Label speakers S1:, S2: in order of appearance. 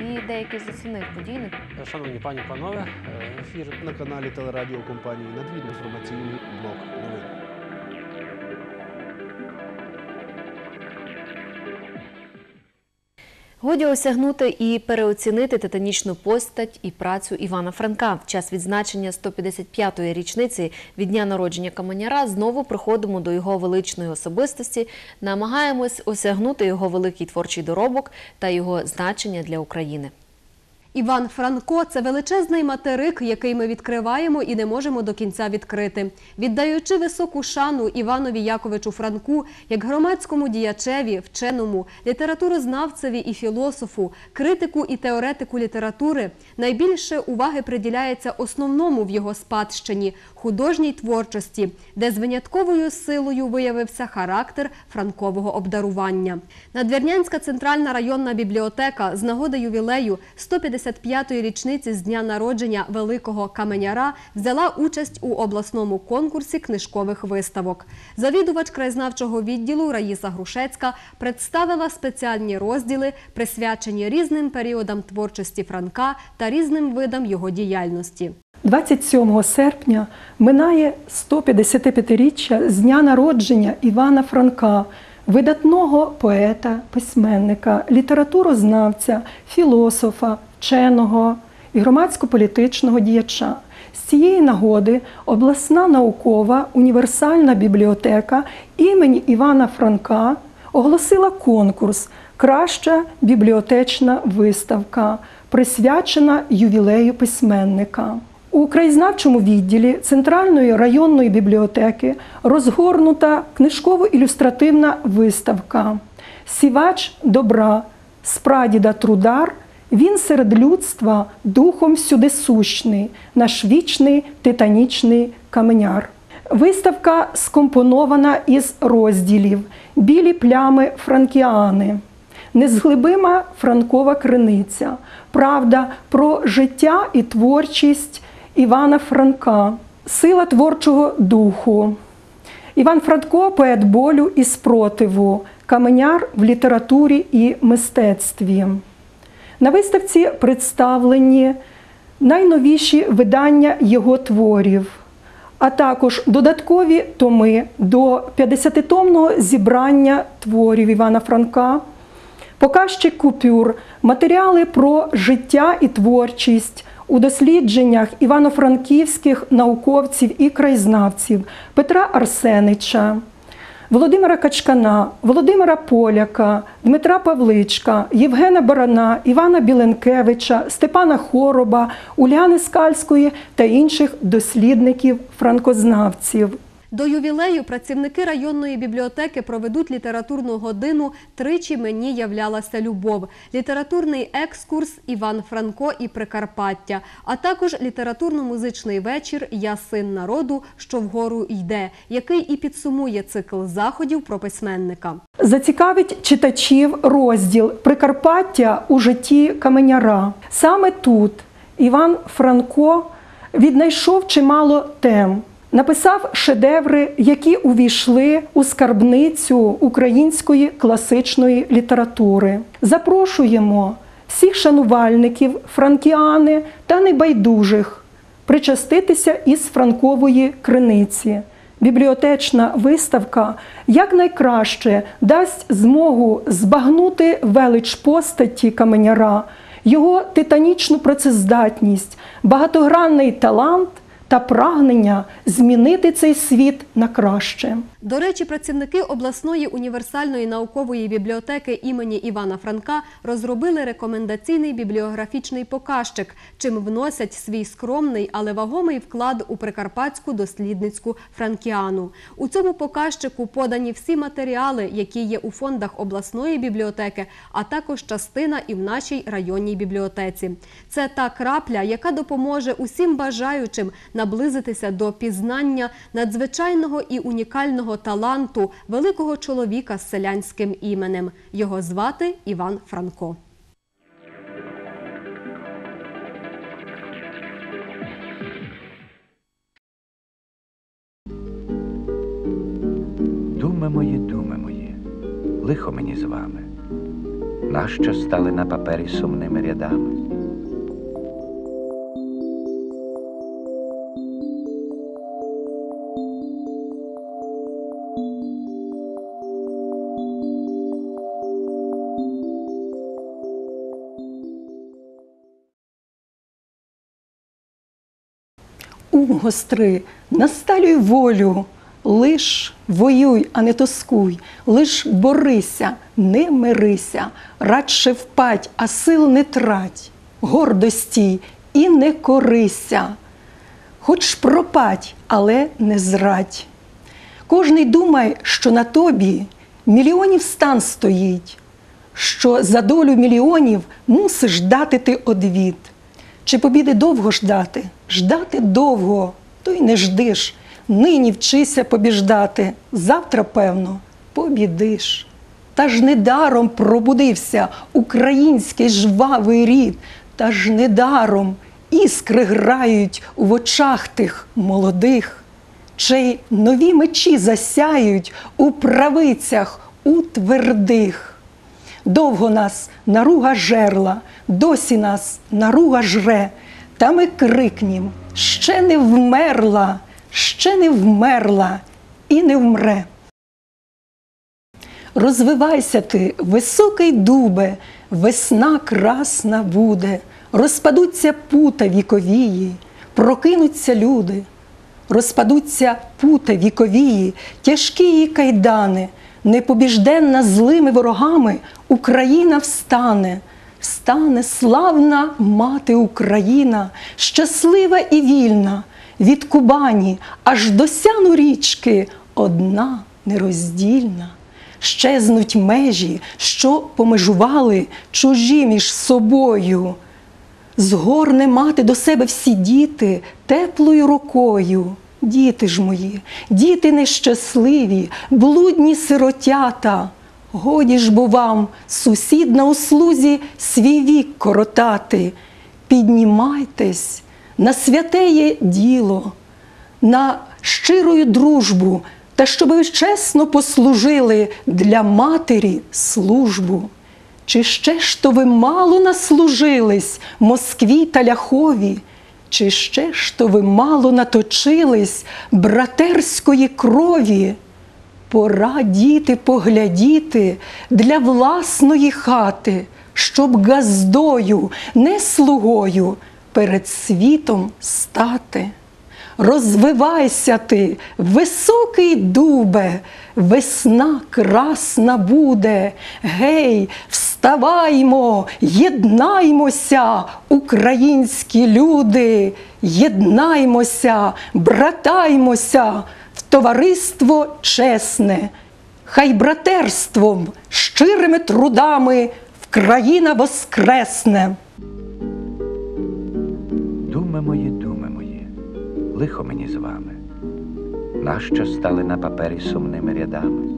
S1: і деякі з основних подій.
S2: Шановні пані панове, е, ефір
S3: на каналі телерадіокомпанії Надвід інформаційний блок новин.
S1: Годі осягнути і переоцінити титанічну постать і працю Івана Франка. В час відзначення 155-ї річниці від дня народження Каменяра знову приходимо до його величної особистості, намагаємось осягнути його великий творчий доробок та його значення для України.
S4: Іван Франко це величезний материк, який ми відкриваємо і не можемо до кінця відкрити. Віддаючи високу шану Іванові Яковичу Франку як громадському діячеві, вченому, літературознавцеві і філософу, критику і теоретику літератури, найбільше уваги приділяється основному в його спадщині художній творчості, де з винятковою силою виявився характер франкового обдарування. Надвірнянська центральна районна бібліотека з нагоди ювілею 155-ї річниці з дня народження великого каменяра взяла участь у обласному конкурсі книжкових виставок. Завідувач краєзнавчого відділу Раїса Грушецька представила спеціальні розділи, присвячені різним періодам творчості Франка та різним видам його діяльності.
S5: 27 серпня минає 155-річчя з дня народження Івана Франка, видатного поета, письменника, літературознавця, філософа, вченого і громадсько-політичного діяча. З цієї нагоди обласна наукова універсальна бібліотека імені Івана Франка оголосила конкурс Краща бібліотечна виставка, присвячена ювілею письменника. У краєзнавчому відділі Центральної районної бібліотеки розгорнута книжково-ілюстративна виставка Сівач добра з прадіда Трудар. Він серед людства духом всюди сущний, наш вічний титанічний каменяр. Виставка скомпонована із розділів Білі плями франкіани, Незглибима Франкова криниця, Правда про життя і творчість Івана Франка, Сила творчого духу. Іван Франко поет болю і спротиву, каменяр в літературі і мистецтві. На виставці представлені найновіші видання його творів, а також додаткові томи до 50-томного зібрання творів Івана Франка, показчик купюр, матеріали про життя і творчість у дослідженнях івано-франківських науковців і краєзнавців Петра Арсенича. Володимира Качкана, Володимира Поляка, Дмитра Павличка, Євгена Барана, Івана Біленкевича, Степана Хороба, Уляни Скальської та інших дослідників-франкознавців.
S4: До ювілею працівники районної бібліотеки проведуть літературну годину Тричі мені являлася любов, літературний екскурс Іван Франко і Прикарпаття, а також літературно-музичний вечір Я син народу, що вгору йде, який і підсумує цикл заходів про письменника.
S5: Зацікавить читачів розділ Прикарпаття у житті каменяра. Саме тут Іван Франко віднайшов чимало тем. Написав шедеври, які увійшли у скарбницю української класичної літератури. Запрошуємо всіх шанувальників, франкіани та небайдужих причаститися із франкової криниці. Бібліотечна виставка якнайкраще дасть змогу збагнути велич постаті каменяра, його титанічну працездатність, багатогранний талант та прагнення змінити цей світ на краще.
S4: До речі, працівники обласної універсальної наукової бібліотеки імені Івана Франка розробили рекомендаційний бібліографічний показчик, чим вносять свій скромний, але вагомий вклад у прикарпатську дослідницьку франкіану. У цьому показчику подані всі матеріали, які є у фондах обласної бібліотеки, а також частина і в нашій районній бібліотеці. Це та крапля, яка допоможе усім бажаючим наблизитися до пізнання надзвичайного і унікального таланту великого чоловіка з селянським іменем. Його звати Іван Франко.
S6: Думи мої, думи мої, лихо мені з вами. нащо стали на папері сумними рядами.
S5: Ум гостри, насталюй волю, лиш воюй, а не тоскуй, лиш борися, не мирися, радше впать, а сил не трать, гордості і не корися. Хоч пропать, але не зрадь. Кожний думає, що на тобі мільйонів стан стоїть, що за долю мільйонів мусиш дати ти одвід. Чи побіди довго ждати? Ждати довго, то й не ждиш. Нині вчися побіждати, завтра, певно, побідиш. Та ж недаром пробудився український жвавий рід, та ж недаром іскри грають в очах тих молодих, чий нові мечі засяють у правицях у твердих. Довго нас наруга жерла, досі нас наруга жре, та ми крикнім ще не вмерла, ще не вмерла і не вмре. Розвивайся ти, високий дубе, весна красна буде, розпадуться пута віковії, прокинуться люди, розпадуться пута віковії, тяжкі її кайдани, непобіжденна злими ворогами, Україна встане, встане славна мати Україна, щаслива і вільна, від Кубані аж до сяну річки, одна нероздільна. Щезнуть межі, що помежували чужі між собою. Згорне мати до себе всі діти теплою рукою. Діти ж мої, діти нещасливі, блудні сиротята. Годі ж бо вам, сусід на услузі, свій вік коротати. Піднімайтесь на святеє діло, на щирою дружбу, та щоб ви чесно послужили для матері службу. Чи ще ж то ви мало наслужились Москві та ляхові? Чи ще ж то ви мало наточились братерської крові? Пора діти поглядіти для власної хати, щоб газдою, не слугою перед світом стати. Розвивайся ти, високий дубе, весна красна буде. Гей, вставаймо, єднаймося, українські люди, єднаймося, братаймося в товариство чесне. Хай братерством, щирими трудами Вкраїна воскресне.
S6: Думи мої, думи мої, лихо мені з вами, нащо стали на папері сумними рядами.